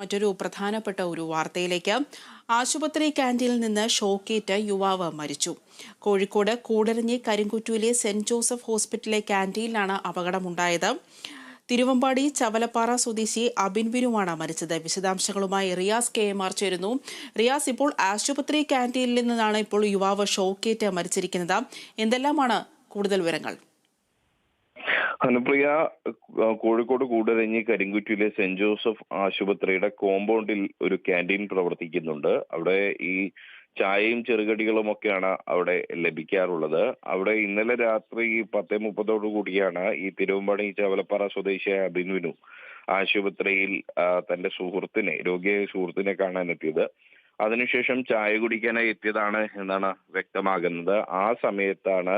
മറ്റൊരു പ്രധാനപ്പെട്ട ഒരു വാർത്തയിലേക്ക്. ആശുപത്രി ക്യാന്റീനിൽ നിന്ന് ഷോക്കേറ്റ് യുവാവ് മരിച്ചു. കോഴിക്കോട് കൂടരഞ്ഞി കരിങ്കുറ്റൂലെ സെന്റ് ജോസഫ് ഹോസ്പിറ്റലിലെ ക്യാന്റീനിലാണ് അപകടമുണ്ടായത്. തിരുവമ്പാടി ചവലപ്പാറ സ്വദേശി അബിൻ ബിനുവാണ് മരിച്ചത്. വിശദാംശങ്ങളുമായി റിയാസ് കെ എം ആർ ചേരുന്നു. റിയാസ് ഇപ്പോൾ ആശുപത്രി ക്യാന്റീനിൽ നിന്നാണ് ഇപ്പോൾ യുവാവ് ഷോക്കേറ്റ് മരിച്ചിരിക്കുന്നത്. എന്തെല്ലാമാണ് കൂടുതൽ വിവരങ്ങൾ? അനുപ്രിയ കോഴിക്കോട് കൂടരഞ്ഞി കരിങ്കുറ്റിയിലെ സെന്റ് ജോസഫ് ആശുപത്രിയുടെ കോമ്പൗണ്ടിൽ ഒരു ക്യാന്റീൻ പ്രവർത്തിക്കുന്നുണ്ട്. അവിടെ ഈ ചായയും ചെറുകടികളും ഒക്കെയാണ് അവിടെ ലഭിക്കാറുള്ളത്. അവിടെ ഇന്നലെ രാത്രി പത്ത് മുപ്പതോടു കൂടിയാണ് ഈ തിരുവമ്പാടി ചവലപ്പാറ സ്വദേശിയായ അഭിനുവിനു ആശുപത്രിയിൽ തന്റെ സുഹൃത്തിനെ രോഗിയായ സുഹൃത്തിനെ കാണാനെത്തിയത്. അതിനുശേഷം ചായ കുടിക്കാനായി എത്തിയതാണ് എന്നാണ് വ്യക്തമാകുന്നത്. ആ സമയത്താണ്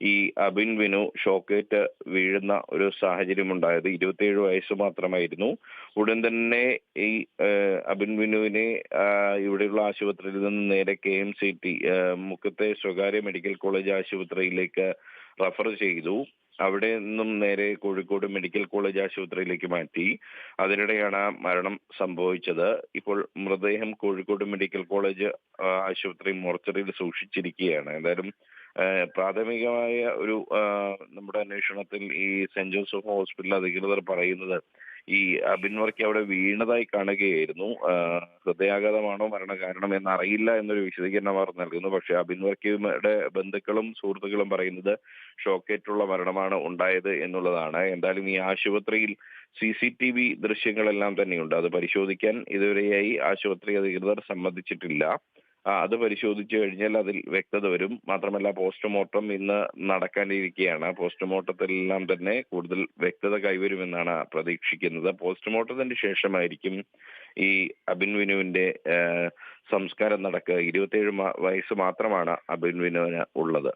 ഈ അബിൻ വിനു ഷോക്കേറ്റ് വീഴുന്ന ഒരു സാഹചര്യം ഉണ്ടായത് ഇരുപത്തിയേഴ് വയസ്സ് മാത്രമായിരുന്നു. ഉടൻ തന്നെ ഈ അബിൻ വിനുവിനെ ഇവിടെയുള്ള ആശുപത്രിയിൽ നിന്ന് നേരെ കെ എം സി ടി മുക്കത്തെ സ്വകാര്യ മെഡിക്കൽ കോളേജ് ആശുപത്രിയിലേക്ക് റഫർ ചെയ്തു. അവിടെ നിന്നും നേരെ കോഴിക്കോട് മെഡിക്കൽ കോളേജ് ആശുപത്രിയിലേക്ക് മാറ്റി. അതിനിടെയാണ് മരണം സംഭവിച്ചത്. ഇപ്പോൾ മൃതദേഹം കോഴിക്കോട് മെഡിക്കൽ കോളേജ് ആശുപത്രി മോർച്ചറിയിൽ സൂക്ഷിച്ചിരിക്കുകയാണ്. എന്തായാലും പ്രാഥമികമായ ഒരു നമ്മുടെ അന്വേഷണത്തിൽ ഈ സെന്റ് ജോസഫ് ഹോസ്പിറ്റൽ അധികൃതർ പറയുന്നത് ഈ അബിൻ വർക്കി അവിടെ വീണതായി കാണുകയായിരുന്നു. ഹൃദയാഘാതമാണോ മരണകാരണം എന്നറിയില്ല എന്നൊരു വിശദീകരണം അവർ നൽകുന്നു. പക്ഷേ അബിൻ വർക്കിയുടെ ബന്ധുക്കളും സുഹൃത്തുക്കളും പറയുന്നത് ഷോക്കേറ്റുള്ള മരണമാണ് ഉണ്ടായത് എന്നുള്ളതാണ്. എന്തായാലും ഈ ആശുപത്രിയിൽ സി സി ടി വി ദൃശ്യങ്ങളെല്ലാം തന്നെയുണ്ട്. അത് പരിശോധിക്കാൻ ഇതുവരെയായി ആശുപത്രി അധികൃതർ സമ്മതിച്ചിട്ടില്ല. അത് പരിശോധിച്ചു കഴിഞ്ഞാൽ അതിൽ വ്യക്തത വരും. മാത്രമല്ല പോസ്റ്റ്മോർട്ടം ഇന്ന് നടക്കാനിരിക്കുകയാണ് പോസ്റ്റ്മോർട്ടത്തിലെല്ലാം തന്നെ കൂടുതൽ വ്യക്തത കൈവരുമെന്നാണ് പ്രതീക്ഷിക്കുന്നത്. പോസ്റ്റ്മോർട്ടത്തിന് ശേഷമായിരിക്കും ഈ അബിൻ വിനുവിന്റെ സംസ്കാരം നടക്കുക. ഇരുപത്തിയേഴ് വയസ്സ് മാത്രമാണ് അബിൻ വിനുവിന് ഉള്ളത്.